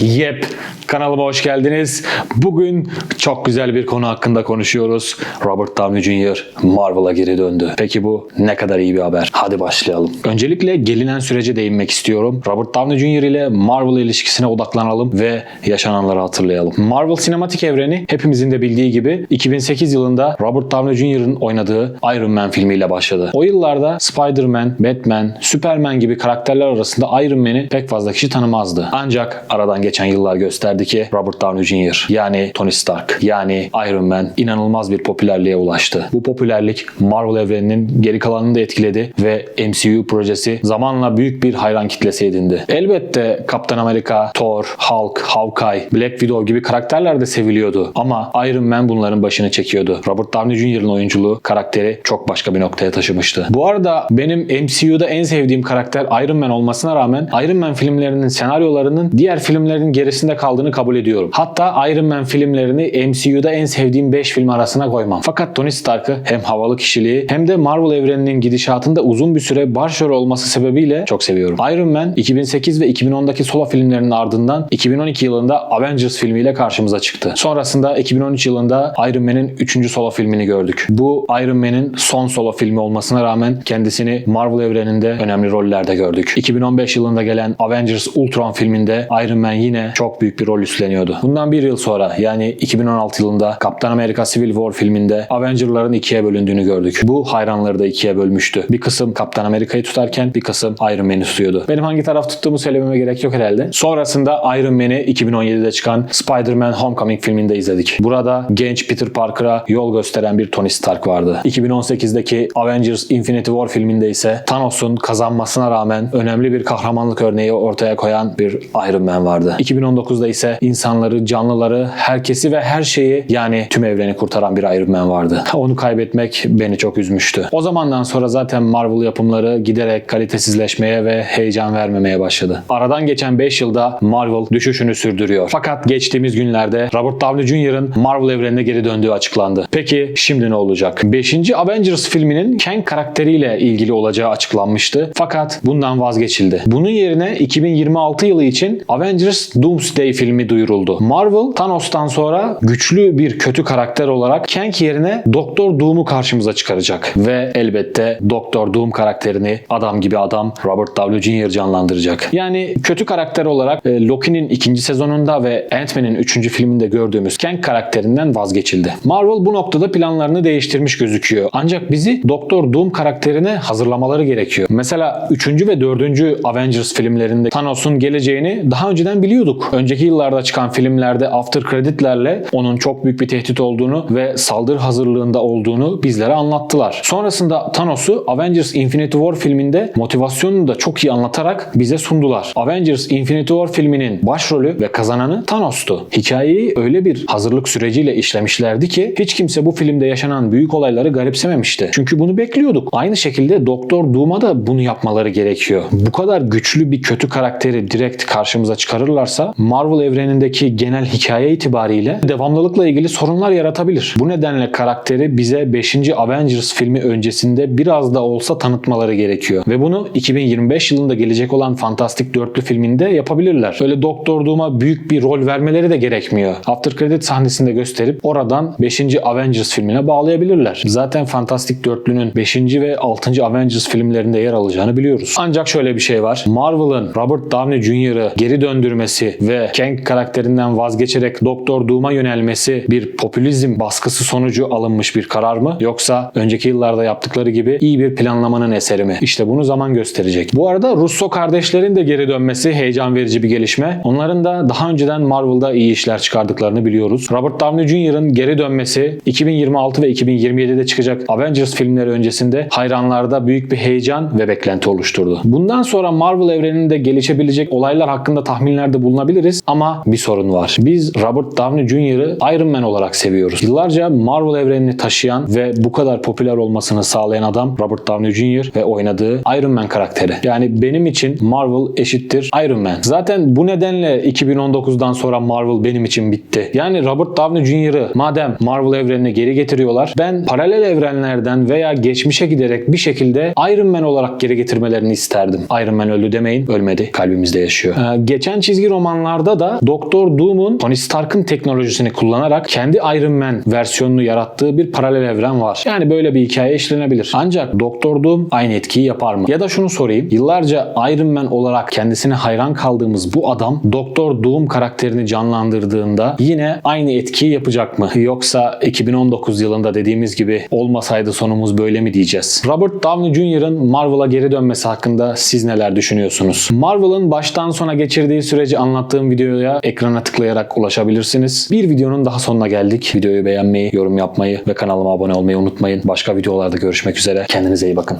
Єп. Kanalıma hoş geldiniz. Bugün çok güzel bir konu hakkında konuşuyoruz. Robert Downey Jr. Marvel'a geri döndü. Peki bu ne kadar iyi bir haber? Hadi başlayalım. Öncelikle gelinen sürece değinmek istiyorum. Robert Downey Jr. ile Marvel ilişkisine odaklanalım ve yaşananları hatırlayalım. Marvel sinematik evreni hepimizin de bildiği gibi 2008 yılında Robert Downey Jr.'ın oynadığı Iron Man filmiyle başladı. O yıllarda Spider-Man, Batman, Superman gibi karakterler arasında Iron Man'i pek fazla kişi tanımazdı. Ancak aradan geçen yıllar gösterdi ki Robert Downey Jr. yani Tony Stark yani Iron Man inanılmaz bir popülerliğe ulaştı. Bu popülerlik Marvel evreninin geri kalanını da etkiledi ve MCU projesi zamanla büyük bir hayran kitlesi edindi. Elbette Kaptan Amerika, Thor, Hulk, Hawkeye, Black Widow gibi karakterler de seviliyordu ama Iron Man bunların başını çekiyordu. Robert Downey Jr.'ın oyunculuğu karakteri çok başka bir noktaya taşımıştı. Bu arada benim MCU'da en sevdiğim karakter Iron Man olmasına rağmen Iron Man filmlerinin senaryolarının diğer filmlerin gerisinde kaldığını kabul ediyorum. Hatta Iron Man filmlerini MCU'da en sevdiğim 5 film arasına koymam. Fakat Tony Stark'ı hem havalı kişiliği hem de Marvel evreninin gidişatında uzun bir süre başrol olması sebebiyle çok seviyorum. Iron Man 2008 ve 2010'daki solo filmlerinin ardından 2012 yılında Avengers filmiyle karşımıza çıktı. Sonrasında 2013 yılında Iron Man'in 3. solo filmini gördük. Bu Iron Man'in son solo filmi olmasına rağmen kendisini Marvel evreninde önemli rollerde gördük. 2015 yılında gelen Avengers Ultron filminde Iron Man yine çok büyük bir rol üstleniyordu. Bundan bir yıl sonra yani 2016 yılında Kaptan Amerika Civil War filminde Avenger'ların ikiye bölündüğünü gördük. Bu hayranları da ikiye bölmüştü. Bir kısım Kaptan Amerika'yı tutarken bir kısım Iron Man'i tutuyordu. Benim hangi taraf tuttuğumu söylememe gerek yok herhalde. Sonrasında Iron Man'i 2017'de çıkan Spider-Man Homecoming filminde izledik. Burada genç Peter Parker'a yol gösteren bir Tony Stark vardı. 2018'deki Avengers Infinity War filminde ise Thanos'un kazanmasına rağmen önemli bir kahramanlık örneği ortaya koyan bir Iron Man vardı. 2019'da ise insanları, canlıları, herkesi ve her şeyi yani tüm evreni kurtaran bir Iron Man vardı. Onu kaybetmek beni çok üzmüştü. O zamandan sonra zaten Marvel yapımları giderek kalitesizleşmeye ve heyecan vermemeye başladı. Aradan geçen 5 yılda Marvel düşüşünü sürdürüyor. Fakat geçtiğimiz günlerde Robert Downey Jr.'ın Marvel evrenine geri döndüğü açıklandı. Peki şimdi ne olacak? 5. Avengers filminin Kang karakteriyle ilgili olacağı açıklanmıştı. Fakat bundan vazgeçildi. Bunun yerine 2026 yılı için Avengers Doomsday filmi duyuruldu. Marvel Thanos'tan sonra güçlü bir kötü karakter olarak Kang yerine Doktor Doom'u karşımıza çıkaracak. Ve elbette Doktor Doom karakterini adam gibi adam Robert Downey Jr. canlandıracak. Yani kötü karakter olarak e, Loki'nin ikinci sezonunda ve Ant-Man'in üçüncü filminde gördüğümüz Kang karakterinden vazgeçildi. Marvel bu noktada planlarını değiştirmiş gözüküyor. Ancak bizi Doktor Doom karakterine hazırlamaları gerekiyor. Mesela 3. ve 4. Avengers filmlerinde Thanos'un geleceğini daha önceden biliyorduk. Önceki yıllarda çıkan filmlerde after creditlerle onun çok büyük bir tehdit olduğunu ve saldırı hazırlığında olduğunu bizlere anlattılar. Sonrasında Thanos'u Avengers Infinity War filminde motivasyonunu da çok iyi anlatarak bize sundular. Avengers Infinity War filminin başrolü ve kazananı Thanos'tu. Hikayeyi öyle bir hazırlık süreciyle işlemişlerdi ki hiç kimse bu filmde yaşanan büyük olayları garipsememişti. Çünkü bunu bekliyorduk. Aynı şekilde Doktor Doom'a da bunu yapmaları gerekiyor. Bu kadar güçlü bir kötü karakteri direkt karşımıza çıkarırlarsa Marvel evrenindeki genel hikaye itibariyle devamlılıkla ilgili sorunlar yaratabilir. Bu nedenle karakteri bize 5. Avengers filmi öncesinde biraz da olsa tanıtmaları gerekiyor. Ve bunu 2025 yılında gelecek olan Fantastic Dörtlü filminde yapabilirler. Öyle Doktor Doom'a büyük bir rol vermeleri de gerekmiyor. After Credit sahnesinde gösterip oradan 5. Avengers filmine bağlayabilirler. Zaten Fantastic Dörtlü'nün 5. ve 6. Avengers filmlerinde yer alacağını biliyoruz. Ancak şöyle bir şey var. Marvel'ın Robert Downey Jr.'ı geri döndürmesi ve Kang karakterinden vazgeçerek Doktor Doom'a yönelmesi bir popülizm baskısı sonucu alınmış bir karar mı? Yoksa önceki yıllarda yaptıkları gibi iyi bir planlamanın eseri mi? İşte bunu zaman gösterecek. Bu arada Russo kardeşlerin de geri dönmesi heyecan verici bir gelişme. Onların da daha önceden Marvel'da iyi işler çıkardıklarını biliyoruz. Robert Downey Jr.'ın geri dönmesi 2026 ve 2027'de çıkacak Avengers filmleri öncesinde hayranlarda büyük bir heyecan ve beklenti oluşturdu. Bundan sonra Marvel evreninde gelişebilecek olaylar hakkında tahminlerde bulunabiliriz ama bir sorun var. Biz Robert Downey Jr.'ı Iron Man olarak seviyoruz. Yıllarca Marvel evrenini taşıyan ve bu kadar popüler olmasını sağlayan adam Robert Downey Jr. ve oynadığı Iron Man karakteri. Yani benim için Marvel eşittir Iron Man. Zaten bu nedenle 2019'dan sonra Marvel benim için bitti. Yani Robert Downey Jr.'ı madem Marvel evrenine geri getiriyorlar ben paralel evrenlerden veya geçmişe giderek bir şekilde Iron Man olarak geri getirmelerini isterdim. Iron Man öldü demeyin ölmedi kalbimizde yaşıyor. Ee, geçen çizgi romanlarda da Doktor Doom'un Tony Stark'ın teknolojisini kullanarak kendi Iron Man versiyonunu yarattığı bir paralel evren var. Yani böyle bir hikaye işlenebilir. Ancak Doktor Doom aynı etkiyi yapar mı? Ya da şunu sorayım. Yıllarca Iron Man olarak kendisine hayran kaldığımız bu adam Doktor Doom karakterini canlandırdığında yine aynı etkiyi yapacak mı? Yoksa 2019 yılında dediğimiz gibi olmasaydı sonumuz böyle mi diyeceğiz? Robert Downey Jr.'ın Marvel'a geri dönmesi hakkında siz neler düşünüyorsunuz? Marvel'ın baştan sona geçirdiği süreci anlattığım videoya ekrana tıklayarak ulaşabilirsiniz. Bir videonun daha sonuna geldik. Videoyu beğenmeyi, yorum yapmayı ve kanalıma abone olmayı unutmayın. Başka videolarda görüşmek üzere. Kendinize iyi bakın.